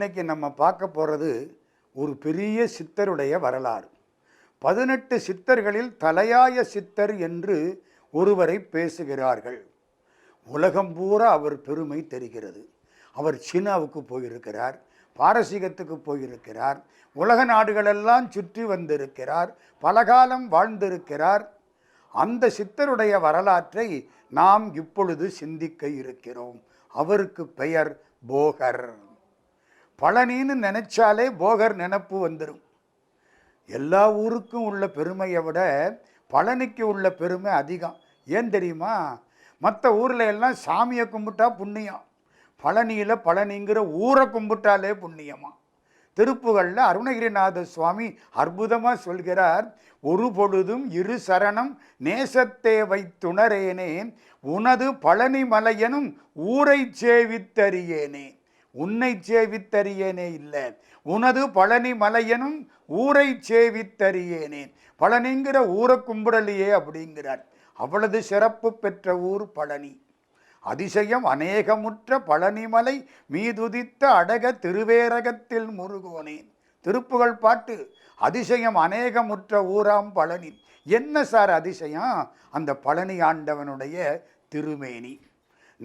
இன்னைக்கு நம்ம பார்க்க போகிறது ஒரு பெரிய சித்தருடைய வரலாறு. பதினெட்டு சித்தர்களில் தலையாய சித்தர் என்று ஒருவரை பேசுகிறார்கள். உலகம் பூரா அவர் பெருமை தெரிகிறது. அவர் சீனாவுக்கு போயிருக்கிறார் பாரசீகத்துக்கு போயிருக்கிறார் உலக நாடுகளெல்லாம் சுற்றி வந்திருக்கிறார் பலகாலம் வாழ்ந்திருக்கிறார். அந்த சித்தருடைய வரலாற்றை நாம் இப்பொழுது சிந்திக்க இருக்கிறோம். அவருக்கு பெயர் போகர். பழனின்னு நினைச்சாலே போகர் நினப்பு வந்துடும் எல்லா ஊருக்கும் உள்ள பெருமையை விட பழனிக்கு உள்ள பெருமை அதிகம். ஏன் தெரியுமா? மற்ற ஊரில் எல்லாம் சாமியை கும்பிட்டா புண்ணியம். பழனியில் பழனிங்கிற ஊரை கும்பிட்டாலே புண்ணியமா? திருப்புகளில் அருணகிரிநாத சுவாமி அற்புதமாக சொல்கிறார் ஒரு பொழுதும் இரு சரணம் நேசத்தே வைத்துணரேனே உனது பழனி மலையனும் ஊரை சேவித்தறியேனே. உன்னை சேவித்தறியேனே இல்லை. உனது பழனி மலையனும் ஊரை சேவித்தறியேனேன் பழனிங்கிற ஊரை கும்பிடலையே அப்படிங்கிறார். அவ்வளவு சிறப்பு பெற்ற ஊர் பழனி. அதிசயம் அநேகமுற்ற பழனிமலை மீதுதித்த அடக திருவேரகத்தில் முருகோனேன் திருப்புகழ் பாட்டு அதிசயம் அநேகமுற்ற ஊராம் பழனி. என்ன சார் அதிசயம்? அந்த பழனி ஆண்டவனுடைய திருமேனி.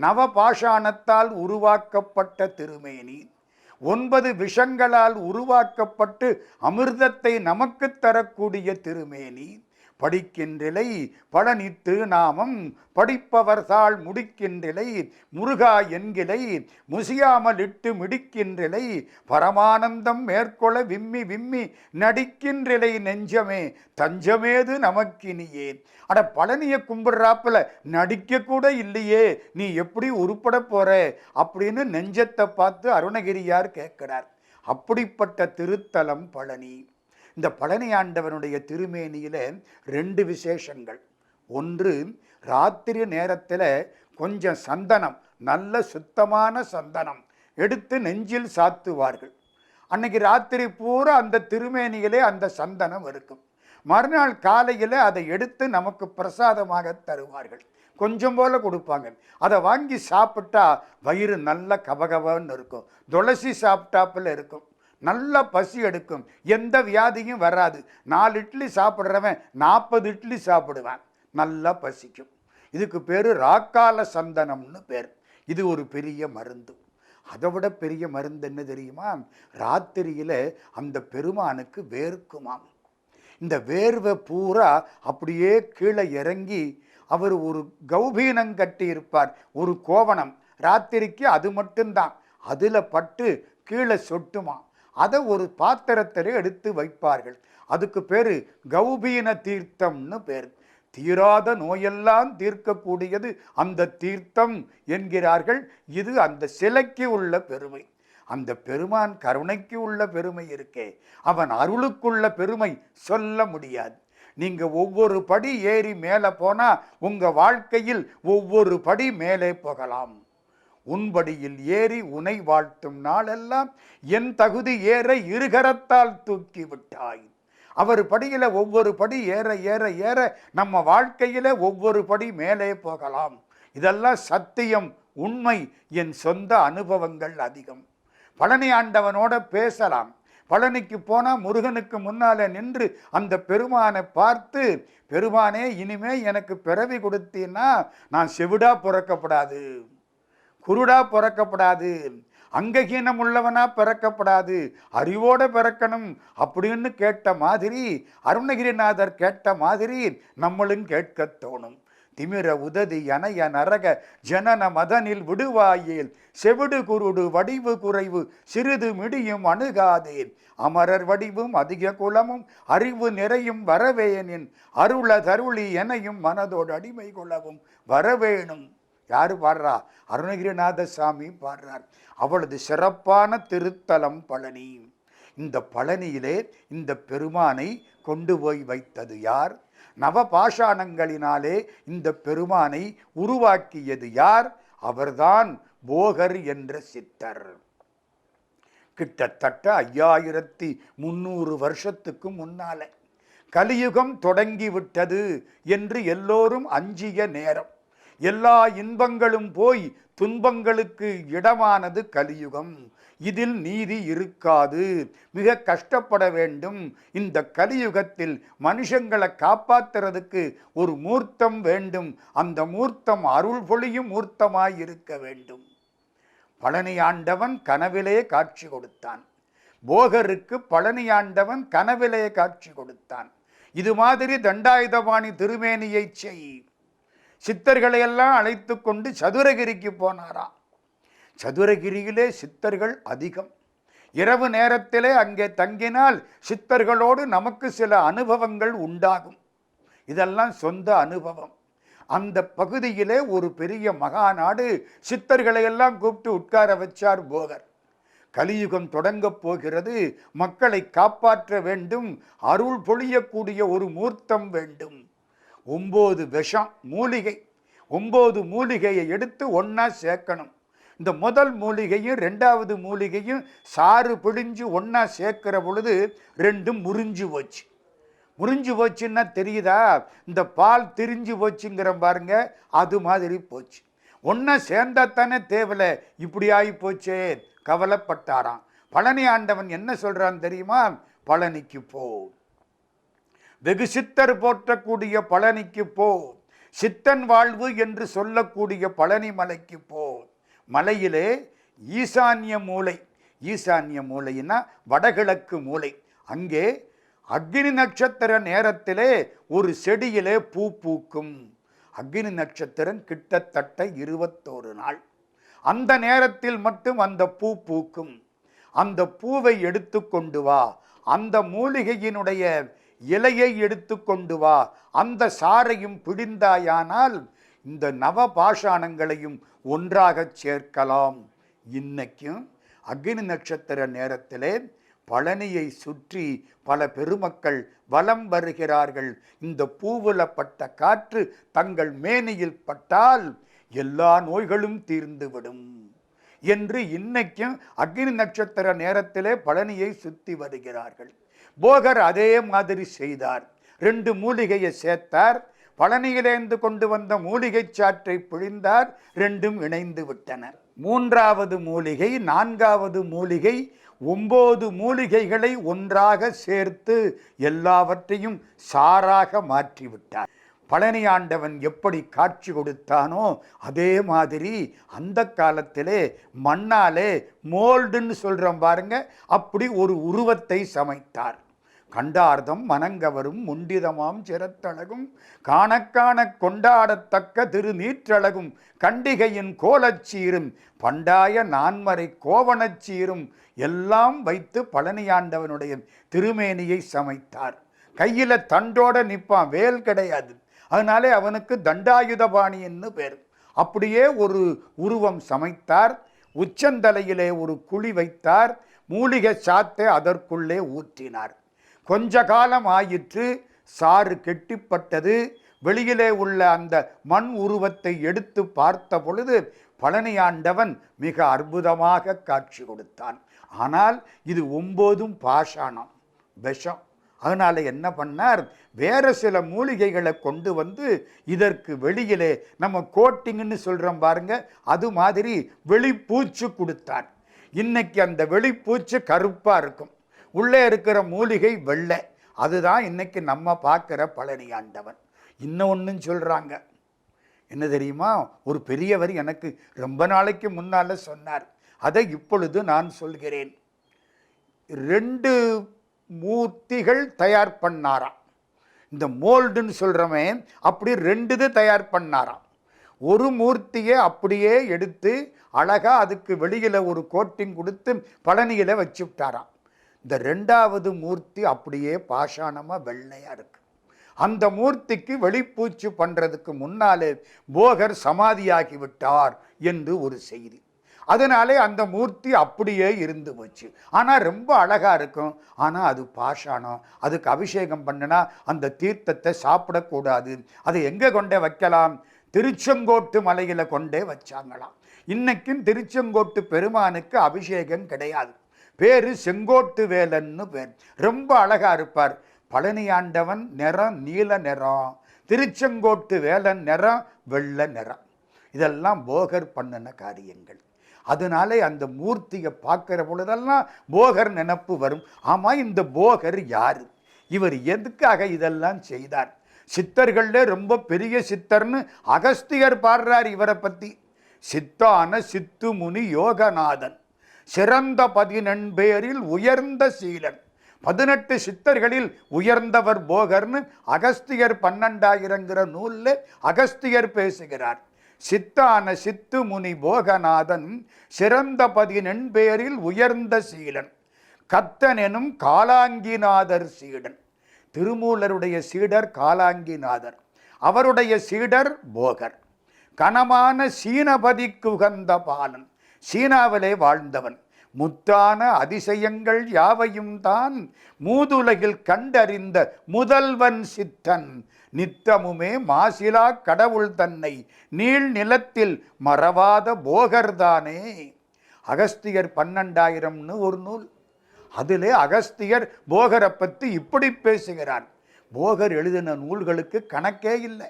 நவபாஷாணத்தால் உருவாக்கப்பட்ட திருமேனி. ஒன்பது விஷங்களால் உருவாக்கப்பட்டு அமிர்தத்தை நமக்கு தரக்கூடிய திருமேனி. படிக்கின்றிலை பழனித்து நாமம் படிப்பவர் தாள் முடிக்கின்றிலை முருகா என்கிலை முசியாமலிட்டு மிடிக்கின்றிலை பரமானந்தம் மேற்கொள்ள விம்மி விம்மி நடிக்கின்றிலை நெஞ்சமே தஞ்சமேது நமக்கினியே. அட பழனியை கும்பிடுறாப்புல நடிக்கக்கூட இல்லையே நீ எப்படி உருப்பட போற அப்படின்னு நெஞ்சத்தை பார்த்து அருணகிரியார் கேட்கிறார். அப்படிப்பட்ட திருத்தலம் பழனி. இந்த பழனி ஆண்டவனுடைய திருமேனியில் ரெண்டு விசேஷங்கள். ஒன்று ராத்திரி நேரத்தில் கொஞ்சம் சந்தனம் நல்ல சுத்தமான சந்தனம் எடுத்து நெஞ்சில் சாத்துவார்கள். அன்னைக்கு ராத்திரி பூரா அந்த திருமேனியிலே அந்த சந்தனம் இருக்கும். மறுநாள் காலையில் அதை எடுத்து நமக்கு பிரசாதமாக தருவார்கள். கொஞ்சம் போல் கொடுப்பாங்க. அதை வாங்கி சாப்பிட்டா வயிறு நல்ல கபகபன்னு இருக்கும். துளசி சாப்பிட்டாப்பில் இருக்கும். நல்ல பசி எடுக்கும். எந்த வியாதியும் வராது. நாலு இட்லி சாப்பிட்றவன் நாற்பது இட்லி சாப்பிடுவேன். நல்லா பசிக்கும். இதுக்கு பேர் ராக்கால சந்தனம்னு பேர். இது ஒரு பெரிய மருந்து. அதை விட பெரிய மருந்து என்ன தெரியுமா? ராத்திரியில் அந்த பெருமானுக்கு வேர்க்குமாம். இந்த வேர்வை பூரா அப்படியே கீழே இறங்கி அவர் ஒரு கௌபீனம் கட்டி இருப்பார். ஒரு கோவணம். ராத்திரிக்கு அது மட்டும்தான். அதில் பட்டு கீழே சொட்டுமா அதை ஒரு பாத்திரத்தில் எடுத்து வைப்பார்கள். அதுக்கு பேர் கௌபீன தீர்த்தம்னு பேர். தீராத நோயெல்லாம் தீர்க்கக்கூடியது அந்த தீர்த்தம் என்கிறார்கள். இது அந்த சிலைக்கு உள்ள பெருமை. அந்த பெருமான் கருணைக்கு உள்ள பெருமை இருக்கே. அவன் அருளுக்குள்ள பெருமை சொல்ல முடியாது. நீங்கள் ஒவ்வொரு படி ஏறி மேலே போனால் உங்கள் வாழ்க்கையில் ஒவ்வொரு படி மேலே போகலாம். உன்படியில் ஏறி உனை வாழ்த்தும் நாளெல்லாம் என் தகுதி ஏற இருகரத்தால் தூக்கி விட்டாய் அவர் படியில் ஒவ்வொரு படி ஏற ஏற ஏற நம்ம வாழ்க்கையில் ஒவ்வொரு படி மேலே போகலாம். இதெல்லாம் சத்தியம் உண்மை என் சொந்த அனுபவங்கள் அதிகம். பழனி ஆண்டவனோட பேசலாம். பழனிக்கு போனால் முருகனுக்கு முன்னால் நின்று அந்த பெருமானை பார்த்து பெருமானே இனிமே எனக்கு பிறவி கொடுத்தீன்னா நான் செவிடா பிறக்கப்படாது. குருடா பிறக்கப்படாது. அங்ககீனம் உள்ளவனா பிறக்கப்படாது. அறிவோட பிறக்கணும் அப்படின்னு கேட்ட மாதிரி அருணகிரிநாதர் கேட்ட மாதிரி நம்மளும் கேட்க தோணும். திமிர உததி அணைய நரக ஜனன மதனில் விடுவாயேல் செவிடு குருடு வடிவு குறைவு சிறிது மிடியும் அணுகாதேன். அமரர் வடிவும் அதிக குலமும் அறிவு நிறையும் வரவேனின் அருள தருளி எனையும் மனதோடு அடிமை கொள்ளவும் வரவேணும். யார் பாடுறா? அருணகிரிநாத சாமி பாடுறார். அவளது சிறப்பான திருத்தலம் பழனி. இந்த பழனியிலே இந்த பெருமானை கொண்டு போய் வைத்தது யார்? நவபாஷாணங்களினாலே இந்த பெருமானை உருவாக்கியது யார்? அவர்தான் போகர் என்ற சித்தர். கிட்டத்தட்ட ஐயாயிரத்தி முந்நூறு வருஷத்துக்கு முன்னால. கலியுகம் தொடங்கிவிட்டது என்று எல்லோரும் அஞ்சிய நேரம். எல்லா இன்பங்களும் போய் துன்பங்களுக்கு இடமானது கலியுகம். இதில் நீதி இருக்காது. மிக கஷ்டப்பட வேண்டும். இந்த கலியுகத்தில் மனுஷங்களை காப்பாத்துறதுக்கு ஒரு மூர்த்தம் வேண்டும். அந்த மூர்த்தம் அருள் பொழியும் மூர்த்தமாய் இருக்க வேண்டும். பழனி ஆண்டவன் கனவிலே காட்சி கொடுத்தான். போகருக்கு பழனி ஆண்டவன் கனவிலே காட்சி கொடுத்தான். இது மாதிரி தண்டாயுதபாணி திருமேனியைச் செய். சித்தர்களை எல்லாம் அழைத்து கொண்டு சதுரகிரிக்கு போனாராம் சதுரகிரியிலே சித்தர்கள் அதிகம். இரவு நேரத்திலே அங்கே தங்கினால் சித்தர்களோடு நமக்கு சில அனுபவங்கள் உண்டாகும். இதெல்லாம் சொந்த அனுபவம். அந்த பகுதியிலே ஒரு பெரிய மகாநாடு சித்தர்களை எல்லாம் கூப்பிட்டு உட்கார வச்சார் போகர். கலியுகம் தொடங்கப் போகிறது. மக்களை காப்பாற்ற வேண்டும். அருள் பொழியக்கூடிய ஒரு மூர்த்தம் வேண்டும். ஒம்பது விஷம் மூலிகை. ஒம்பது மூலிகையை எடுத்து ஒன்றா சேர்க்கணும். இந்த முதல் மூலிகையும் ரெண்டாவது மூலிகையும் சாறு பிழிஞ்சு ஒன்றா சேர்க்கிற பொழுது ரெண்டும் முறிஞ்சு போச்சு. முறிஞ்சு போச்சுன்னா தெரியுதா? இந்த பால் திரிஞ்சு போச்சுங்கிற பாருங்க அது மாதிரி போச்சு. ஒன்றா சேர்ந்தா தானே தேவலை இப்படி ஆகி போச்சே கவலைப்பட்டாராம். பழனி ஆண்டவன் என்ன சொல்கிறான் தெரியுமா? பழனிக்கு போ. வெகு சித்தர் போற்றக்கூடிய பழனிக்கு போ. சித்தன் வாழ்வு என்று சொல்லக்கூடிய பழனி மலைக்கு போ. மலையிலே ஈசான்ய மூலை. ஈசான்ய மூலைன்னா வடகிழக்கு மூலை. அங்கே அக்னி நட்சத்திர நேரத்திலே ஒரு செடியிலே பூ பூக்கும். அக்னி நட்சத்திரம் கிட்டத்தட்ட இருபத்தோரு நாள். அந்த நேரத்தில் மட்டும் அந்த பூ பூக்கும். அந்த பூவை எடுத்து கொண்டு வா. அந்த மூலிகையினுடைய இலையை எடுத்து கொண்டு வா. அந்த சாரையும் பிடிந்தாயானால் இந்த நவ பாஷாணங்களையும் ஒன்றாகச் சேர்க்கலாம். இன்னைக்கும் அக்னி நட்சத்திர நேரத்திலே பழனியை சுற்றி பல பெருமக்கள் வலம் வருகிறார்கள். இந்த பூவுலப்பட்ட பட்ட காற்று தங்கள் மேனியில் பட்டால் எல்லா நோய்களும் தீர்ந்துவிடும் என்று இன்னைக்கும் அக்னி நட்சத்திர நேரத்திலே பழனியை சுற்றி வருகிறார்கள். போகர் அதே மாதிரி செய்தார். ரெண்டு மூலிகையை சேர்த்தார். பழனியிலேந்து கொண்டு வந்த மூலிகை சாற்றை பிழிந்தார். ரெண்டும் இணைந்து விட்டன மூன்றாவது மூலிகை நான்காவது மூலிகை ஒம்பது மூலிகைகளை ஒன்றாக சேர்த்து எல்லாவற்றையும் சாராக மாற்றிவிட்டார். பழனி ஆண்டவன் எப்படி காட்சி கொடுத்தானோ அதே மாதிரி அந்த காலத்திலே மண்ணாலே மோல்டுன்னு சொல்கிறோம் பாருங்க அப்படி ஒரு உருவத்தை சமைத்தார். கண்டார்தம் மனங்கவரும் முண்டிதமாம் சிரத்தழகும். காணக்காண கொண்டாடத்தக்க திருநீற்றழகும். கண்டிகையின் கோலச்சீரும் பண்டாய நான்மறை கோவணச்சீரும் எல்லாம் வைத்து பழனியாண்டவனுடைய திருமேனியை சமைத்தார். கையில தண்டோட நிற்பான் வேல் கிடையாது. அதனாலே அவனுக்கு தண்டாயுதபாணின்னு பேர். அப்படியே ஒரு உருவம் சமைத்தார். உச்சந்தலையிலே ஒரு குழி வைத்தார். மூலிகை சாத்தை அதற்குள்ளே ஊற்றினார். கொஞ்ச காலம் ஆயிற்று சாறு கெட்டிப்பட்டது. வெளியிலே உள்ள அந்த மண் உருவத்தை எடுத்து பார்த்த பொழுது பழனியாண்டவன் மிக அற்புதமாக காட்சி கொடுத்தான். ஆனால் இது ஒம்போதும் பாஷாணம் விஷம். அதனால் என்ன பண்ணார்? வேறு சில மூலிகைகளை கொண்டு வந்து இதற்கு வெளியிலே நம்ம கோட்டிங்னு சொல்கிறோம் பாருங்க அது மாதிரி வெளிப்பூச்சு கொடுத்தார் இன்னைக்கு அந்த வெளிப்பூச்சு கருப்பாக இருக்கும். உள்ளே இருக்கிற மூலிகை வெள்ளை. அதுதான் இன்னைக்கு நம்ம பார்க்குற பழனி ஆண்டவன். இன்னொன்றும் சொல்கிறாங்க என்ன தெரியுமா? ஒரு பெரியவர் எனக்கு ரொம்ப நாளைக்கு முன்னால் சொன்னார். அதை இப்பொழுது நான் சொல்கிறேன். ரெண்டு மூர்த்திகள் தயார் பண்ணாராம். இந்த மோல்டுன்னு சொல்கிறவன் அப்படி ரெண்டு இது தயார் பண்ணாராம். ஒரு மூர்த்தியை அப்படியே எடுத்து அழகாக அதுக்கு வெளியில் ஒரு கோட்டிங் கொடுத்து பழனியில் வச்சு விட்டாராம். இந்த ரெண்டாவது மூர்த்தி அப்படியே பாஷாணமாக வெள்ளையாக இருக்குது அந்த மூர்த்திக்கு வெளிப்பூச்சு பண்ணுறதுக்கு முன்னாலே போகர் சமாதியாகி விட்டார் என்று ஒரு செய்தி. அதனாலே அந்த மூர்த்தி அப்படியே இருந்து போச்சு. ஆனால் ரொம்ப அழகாக இருக்கும். ஆனால் அது பாஷாணம். அதுக்கு அபிஷேகம் பண்ணினா அந்த தீர்த்தத்தை சாப்பிடக்கூடாது. அதை எங்கே கொண்டே வைக்கலாம்? திருச்செங்கோட்டு மலையில் கொண்டே வச்சாங்களாம். இன்னைக்கும் திருச்செங்கோட்டு பெருமானுக்கு அபிஷேகம் கிடையாது. பேரு செங்கோட்டு வேலன்னு பேர். ரொம்ப அழகா இருப்பார். பழனி ஆண்டவன் நிறம் நீல நிறம். திருச்செங்கோட்டு வேலன் நிறம் வெள்ளை நிறம். இதெல்லாம் போகர் பண்ணின காரியங்கள். அதனாலே அந்த மூர்த்தியை பார்க்குற பொழுதெல்லாம் போகர் நினப்பு வரும். ஆமாம் இந்த போகர் யார்? இவர் எதுக்காக இதெல்லாம் செய்தார்? சித்தர்கள்ல ரொம்ப பெரிய சித்தர்னு அகஸ்தியர் பாடுறார் இவரை பற்றி சித்தான சித்து முனி யோகநாதன். சிறந்த பதினெண்பேரில் உயர்ந்த சீலன். பதினெட்டு சித்தர்களில் உயர்ந்தவர் போகர்னு அகஸ்தியர் பன்னெண்டாயிரங்கிற நூலில் அகஸ்தியர் பேசுகிறார். சித்தான சித்து முனி போகநாதன் சிறந்த பதினெண்பேரில் உயர்ந்த சீலன். கத்தன் எனும் காலாங்கிநாதர் சீடன். திருமூலருடைய சீடர் காலாங்கிநாதர். அவருடைய சீடர் போகர். கனமான சீனபதிக்கு உகந்த பாலன். சீனாவிலே வாழ்ந்தவன். முத்தான அதிசயங்கள் யாவையும் தான் மூதுலகில் கண்டறிந்த முதல்வன் சித்தன். நித்தமுமே மாசிலா கடவுள் தன்னை நீள் நிலத்தில் மறவாத போகர்தானே அகஸ்தியர் பன்னெண்டாயிரம்னு ஒரு நூல். அதிலே அகஸ்தியர் போகரை பற்றி இப்படி பேசுகிறார். போகர் எழுதின நூல்களுக்கு கணக்கே இல்லை.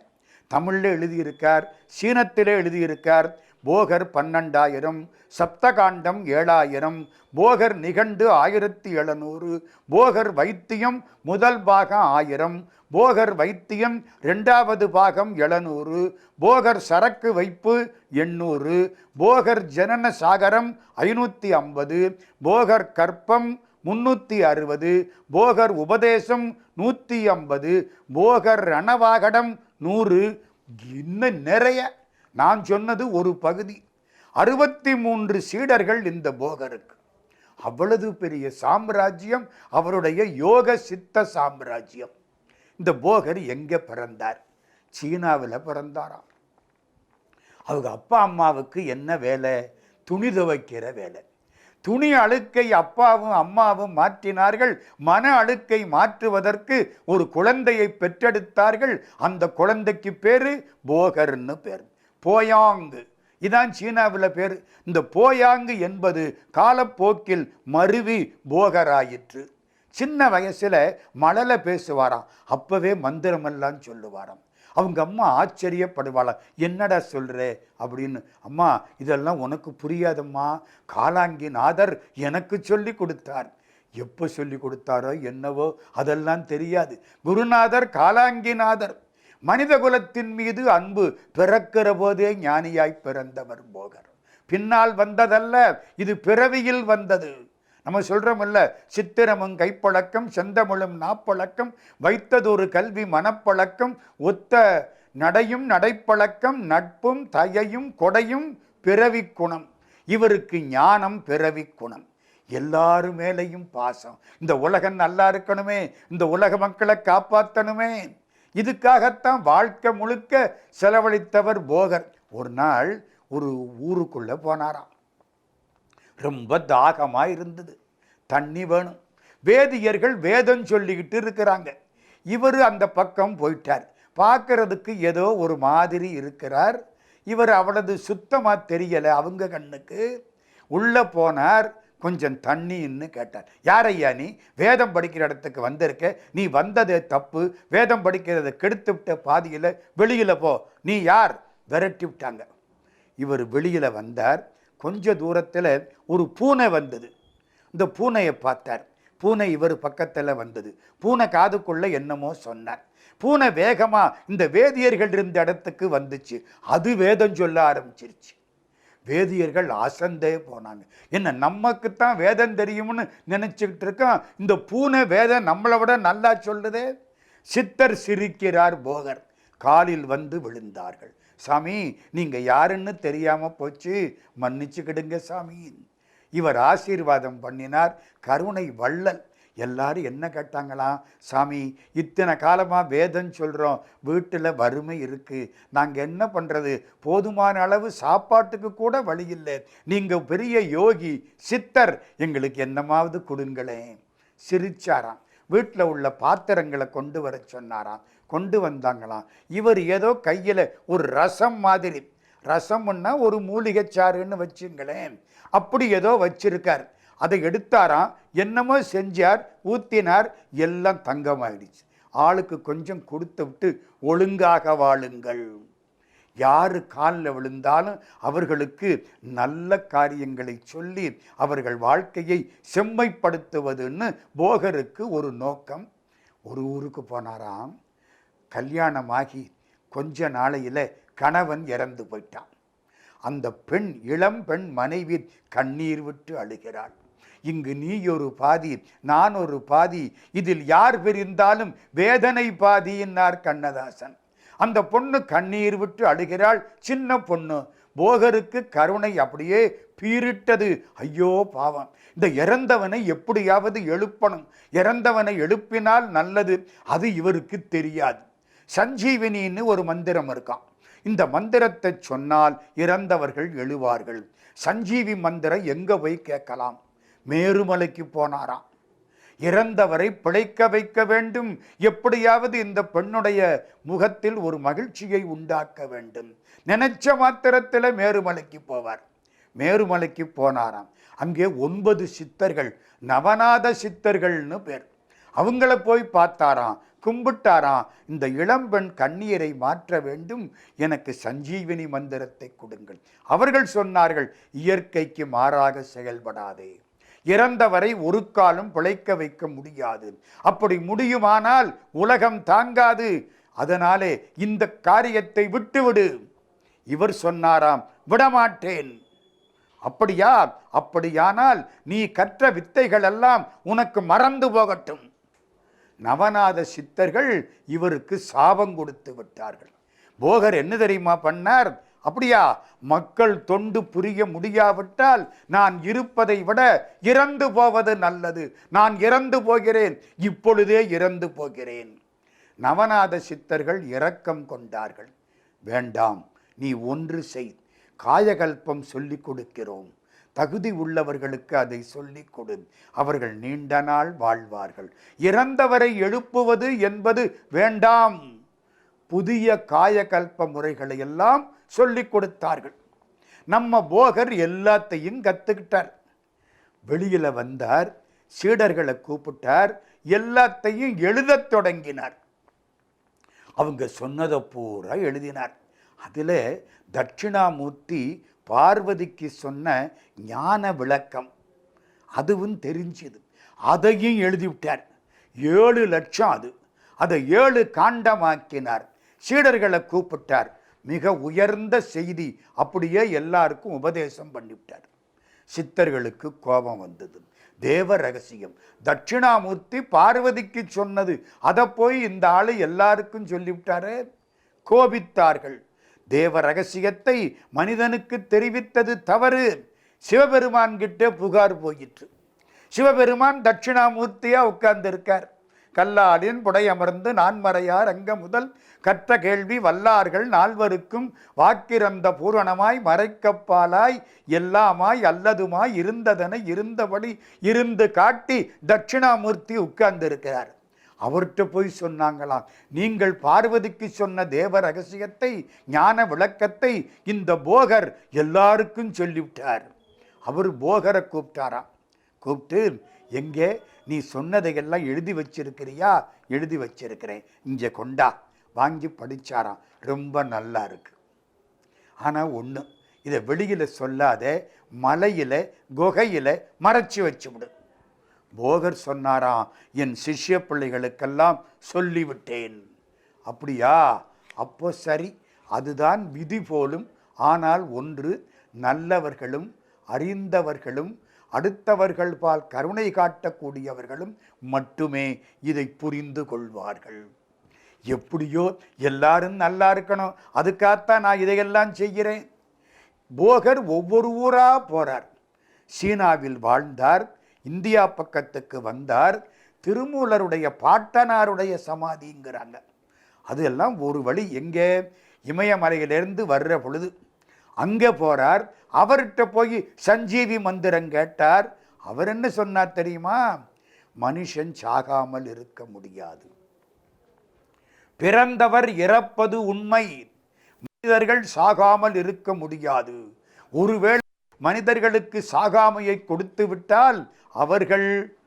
தமிழில் எழுதியிருக்கார் சீனத்திலே எழுதியிருக்கார் போகர் பன்னெண்டாயிரம் சப்தகாண்டம் ஏழாயிரம் போகர் நிகண்டு ஆயிரத்தி எழுநூறு போகர் வைத்தியம் முதல் பாகம் ஆயிரம் போகர் வைத்தியம் ரெண்டாவது பாகம் எழுநூறு போகர் சரக்கு வைப்பு எண்ணூறு போகர் ஜனன சாகரம் ஐநூற்றி ஐம்பது போகர் கற்பம் முன்னூற்றி அறுபது போகர் உபதேசம் நூற்றி ஐம்பது போகர் ரணவாகடம் நூறு. இன்னும் நிறைய நான் சொன்னது ஒரு பகுதி. அறுபத்தி மூன்று சீடர்கள் இந்த போகருக்கு. அவ்வளவு பெரிய சாம்ராஜ்யம் அவருடைய யோக சித்த சாம்ராஜ்யம். இந்த போகர் எங்கே பிறந்தார்? சீனாவில் பிறந்தாராம். அவங்க அப்பா அம்மாவுக்கு என்ன வேலை? துணி துவைக்கிற வேலை. துணி அழுக்கை அப்பாவும் அம்மாவும் மாற்றினார்கள். மன அழுக்கை மாற்றுவதற்கு ஒரு குழந்தையை பெற்றெடுத்தார்கள். அந்த குழந்தைக்கு பேர் போகர்னு பேர். போயாங்கு. இதான் சீனாவில் பேர். இந்த போயாங்கு என்பது காலப்போக்கில் மருவி போகராயிற்று. சின்ன வயசில் மழலை பேசுவாராம். அப்போவே மந்திரமெல்லாம் சொல்லுவாராம். அவங்க அம்மா ஆச்சரியப்படுவாளாம் என்னடா சொல்கிறே அப்படின்னு. அம்மா இதெல்லாம் உனக்கு புரியாதம்மா. காலாங்கி நாதர் எனக்கு சொல்லி கொடுத்தார். எப்போ சொல்லி கொடுத்தாரோ என்னவோ அதெல்லாம் தெரியாது. குருநாதர் காலாங்கிநாதர் மனித குலத்தின் மீது அன்பு பிறக்கிற போதே ஞானியாய் பிறந்தவர் போகர். பின்னால் வந்ததல்ல இது பிறவியில் வந்தது. நம்ம சொல்கிறோமில்ல சித்திரமும் கைப்பழக்கம் செந்தமிழும் நாப்பழக்கம் வைத்ததொரு கல்வி மனப்பழக்கம் ஒத்த நடையும் நடைப்பழக்கம் நட்பும் தயையும் கொடையும் பிறவி குணம். இவருக்கு ஞானம் பிறவி குணம். எல்லாரு மேலேயும் பாசம். இந்த உலகம் நல்லா இருக்கணுமே இந்த உலக மக்களை காப்பாற்றணுமே இதுக்காகத்தான் வாழ்க்கை முழுக்க செலவழித்தவர் போகர். ஒரு நாள் ஒரு ஊருக்குள்ளே போனாராம். ரொம்ப தாகமாக இருந்தது. தண்ணி வேணும். வேதியர்கள் வேதம் சொல்லிக்கிட்டு இருக்கிறாங்க. இவர் அந்த பக்கம் போயிட்டார். பார்க்கறதுக்கு ஏதோ ஒரு மாதிரி இருக்கிறார். இவர் அவ்வளவு சுத்தமாக தெரியலை அவங்க கண்ணுக்கு. உள்ளே போனார். கொஞ்சம் தண்ணின்னு கேட்டார். யார் ஐயா நீ? வேதம் படிக்கிற இடத்துக்கு வந்திருக்க. நீ வந்ததே தப்பு. வேதம் படிக்கிறத கெடுத்து விட்ட பாதியில் வெளியில் போ. நீ யார்? விரட்டி விட்டாங்க. இவர் வெளியில் வந்தார். கொஞ்ச தூரத்தில் ஒரு பூனை வந்தது. இந்த பூனையை பார்த்தார். பூனை இவர் பக்கத்தில் வந்தது. பூனை காதுக்குள்ளே என்னமோ சொன்னார். பூனை வேகமாக இந்த வேதியர்கள் இருந்த இடத்துக்கு வந்துச்சு. அது வேதம் சொல்ல ஆரம்பிச்சிருச்சு. வேதியர்கள் அசந்தே போனாங்க. என்ன நமக்குத்தான் வேதம் தெரியும்னு நினச்சிக்கிட்டு இருக்கோம் இந்த பூனை வேதம் நம்மளை விட நல்லா சொல்லுதே. சித்தர் சிரிக்கிறார் போகர். காலில் வந்து விழுந்தார்கள். சாமி நீங்கள் யாருன்னு தெரியாமல் போச்சு. மன்னிச்சுக்கிடுங்க சாமி. இவர் ஆசீர்வாதம் பண்ணினார். கருணை வள்ளல். எல்லாரும் என்ன கேட்டாங்களாம் சாமி இத்தனை காலமாக வேதம் சொல்கிறோம் வீட்டில் வறுமை இருக்குது நாங்கள் என்ன பண்ணுறது போதுமான அளவு சாப்பாட்டுக்கு கூட வழி இல்லை. நீங்கள் பெரிய யோகி சித்தர். எங்களுக்கு என்னமாவது கொடுங்களேன். சிரிச்சாராம். வீட்டில் உள்ள பாத்திரங்களை கொண்டு வர சொன்னாராம். கொண்டு வந்தாங்களாம். இவர் ஏதோ கையில் ஒரு ரசம் மாதிரி. ரசம்னா ஒரு மூலிகை சாறுன்னு வச்சுங்களேன். அப்படி ஏதோ வச்சிருக்கார். அதை எடுத்தாராம். என்னமோ செஞ்சார் ஊத்தினார் எல்லாம் தங்கமாயிடுச்சு. ஆளுக்கு கொஞ்சம் கொடுத்து விட்டு ஒழுங்காக வாழுங்கள். யார் காலில் விழுந்தாலும் அவர்களுக்கு நல்ல காரியங்களை சொல்லி அவர்கள் வாழ்க்கையை செம்மைப்படுத்துவதுன்னு போகருக்கு ஒரு நோக்கம். ஒரு ஊருக்கு போனாராம். கல்யாணமாகி கொஞ்ச நாளையில் கணவன் இறந்து போயிட்டான். அந்த பெண் இளம் பெண் மனைவி கண்ணீர் விட்டு அழுகிறாள். இங்கு நீ ஒரு பாதி நான் ஒரு பாதி. இதில் யார் பிரிந்தாலும் வேதனை பாதியினார் கண்ணதாசன். அந்த பொண்ணு கண்ணீர் விட்டு அழுகிறாள். சின்ன பொண்ணு. போகருக்கு கருணை அப்படியே பீரிட்டது ஐயோ பாவம். இந்த இறந்தவனை எப்படியாவது எழுப்பணும். இறந்தவனை எழுப்பினால் நல்லது. அது இவருக்கு தெரியாது. சஞ்சீவினின்னு ஒரு மந்திரம் இருக்கான் இந்த மந்திரத்தை சொன்னால் இறந்தவர்கள் எழுவார்கள். சஞ்சீவி மந்திரம் எங்கே போய் கேட்கலாம்? மேருமலைக்கு போனாராம். இறந்தவரை பிழைக்க வைக்க வேண்டும். எப்படியாவது இந்த பெண்ணுடைய முகத்தில் ஒரு மகிழ்ச்சியை உண்டாக்க வேண்டும். நினைச்ச மாத்திரத்தில் மேருமலைக்கு போவார். மேருமலைக்கு போனாராம். அங்கே ஒன்பது சித்தர்கள் நவநாத சித்தர்கள்னு பேர். அவங்கள போய் பார்த்தாராம். கும்பிட்டாராம். இந்த இளம்பெண் கண்ணீரை மாற்ற வேண்டும். எனக்கு சஞ்சீவினி மந்திரத்தை கொடுங்கள். அவர்கள் சொன்னார்கள் இயற்கைக்கு மாறாக செயல்படாதே. இறந்தவரை ஒரு காலம் பிழைக்க வைக்க முடியாது. அப்படி முடியுமானால் உலகம் தாங்காது. அதனாலே இந்த காரியத்தை விட்டுவிடு. இவர் சொன்னாராம் விடமாட்டேன். அப்படியா? அப்படியானால் நீ கற்ற வித்தைகள் எல்லாம் உனக்கு மறந்து போகட்டும். நவநாத சித்தர்கள் இவருக்கு சாபம் கொடுத்து விட்டார்கள். போகர் என்ன தெரியுமா பண்ணார்? அப்படியா? மக்கள் தொண்டு புரிய முடியாவிட்டால் நான் இருப்பதை விட இறந்து போவது நல்லது. நான் இறந்து போகிறேன். இப்பொழுதே இறந்து போகிறேன். நவநாத சித்தர்கள் இரக்கம் கொண்டார்கள். வேண்டாம் நீ ஒன்று செய். காயகல்பம் சொல்லிக் கொடுக்கிறோம். தகுதி உள்ளவர்களுக்கு அதை சொல்லிக் கொடு. அவர்கள் நீண்ட நாள் வாழ்வார்கள். இறந்தவரை எழுப்புவது என்பது வேண்டாம். புதிய காயகல்ப முறைகளை எல்லாம் சொல்லிக் கொடுத்தார்கள். நம்ம போகர் எல்லாத்தையும் கற்றுக்கிட்டார் வெளியில் வந்தார் சீடர்களை கூப்பிட்டார் எல்லாத்தையும் எழுதத் தொடங்கினார். அவங்க சொன்னதை பூரா எழுதினார். அதில் தட்சிணாமூர்த்தி பார்வதிக்கு சொன்ன ஞான விளக்கம். அதுவும் தெரிஞ்சது. அதையும் எழுதிவிட்டார். ஏழு லட்சம் அது. அதை ஏழு காண்டமாக்கினார். சீடர்களை கூப்பிட்டார். மிக உயர்ந்த செய்தி. அப்படியே எல்லாருக்கும் உபதேசம் பண்ணிவிட்டார். சித்தர்களுக்கு கோபம் வந்தது. தேவ ரகசியம். தட்சிணாமூர்த்தி பார்வதிக்கு சொன்னது. அதை போய் இந்த ஆள் எல்லாருக்கும் சொல்லிவிட்டாரே. கோபித்தார்கள். தேவ ரகசியத்தை மனிதனுக்கு தெரிவித்தது தவறு. சிவபெருமான்கிட்ட புகார் போயிற்று. சிவபெருமான் தட்சிணாமூர்த்தியாக உட்கார்ந்து இருக்கார் கல்லாலின் புடையமர்ந்து நான்மறையார் அங்க முதல் கற்ற கேள்வி வல்லார்கள் நால்வருக்கும் வாக்கிறந்த பூரணமாய் மறைக்கப்பாலாய் எல்லாமாய் அல்லதுமாய் இருந்ததனை இருந்தபடி இருந்து காட்டி தட்சிணாமூர்த்தி உட்கார்ந்திருக்கிறார். அவர்கிட்ட போய் சொன்னாங்களாம் நீங்கள் பார்வதிக்கு சொன்ன தேவ ரகசியத்தை ஞான விளக்கத்தை இந்த போகர் எல்லாருக்கும் சொல்லிவிட்டார். அவர் போகரை கூப்பிட்டாராம். கூப்பிட்டு எங்கே? நீ சொன்னதையெல்லாம் எழுதி வச்சிருக்கிறியா? எழுதி வச்சிருக்கிறேன். இங்கே கொண்டா. வாங்கி படிச்சாராம். ரொம்ப நல்லா இருக்கு. ஆனால் ஒன்று இதை வெளியில் சொல்லாத மலையில் குகையில் மறைச்சி வச்சுவிடு. போகர் சொன்னாராம் என் சிஷ்ய பிள்ளைகளுக்கெல்லாம் சொல்லிவிட்டேன். அப்படியா? அப்போ சரி. அதுதான் விதி போலும். ஆனால் ஒன்று நல்லவர்களும் அறிந்தவர்களும் அடுத்தவர்கள் பால் கருணை காட்டக்கூடியவர்களும் மட்டுமே இதை புரிந்து கொள்வார்கள். எப்படியோ எல்லாரும் நல்லா இருக்கணும். அதுக்காகத்தான் நான் இதையெல்லாம் செய்கிறேன். போகர் ஒவ்வொரு ஊராக போறார். சீனாவில் வாழ்ந்தார். இந்தியா பக்கத்துக்கு வந்தார். திருமூலருடைய பாட்டனாருடைய சமாதிங்கிறாங்க. அதெல்லாம் ஒரு வழி. எங்கே? இமயமலையிலிருந்து வர்ற பொழுது அங்கே போகிறார் அவர்கிட்ட போய் சஞ்சீவி மந்திரம் கேட்டார். அவர் என்ன சொன்னார் தெரியுமா? மனுஷன் சாகாமல் இருக்க முடியாது. பிறந்தவர் இறப்பது உண்மை. மனிதர்கள் சாகாமல் இருக்க முடியாது. ஒருவேளை மனிதர்களுக்கு சாகாமையை கொடுத்து விட்டால் அவர்கள்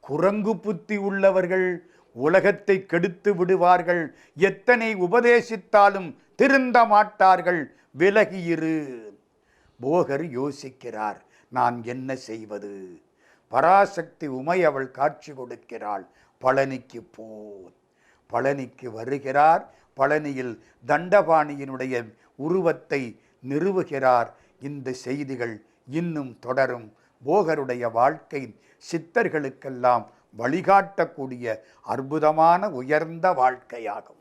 குரங்கு புத்தி உள்ளவர்கள் உலகத்தை கெடுத்து விடுவார்கள். எத்தனை உபதேசித்தாலும் திருந்த மாட்டார்கள். விலகியிரு. போகர் யோசிக்கிறார் நான் என்ன செய்வது? பராசக்தி உமை அவள் காட்சி கொடுக்கிறாள் பழனிக்கு போ. பழனிக்கு வருகிறார் பழனியில் தண்டபாணியினுடைய உருவத்தை நிறுவுகிறார். இந்த செய்திகள் இன்னும் தொடரும். போகருடைய வாழ்க்கை சித்தர்களுக்கெல்லாம் வழிகாட்டக்கூடிய அற்புதமான உயர்ந்த வாழ்க்கையாகும்.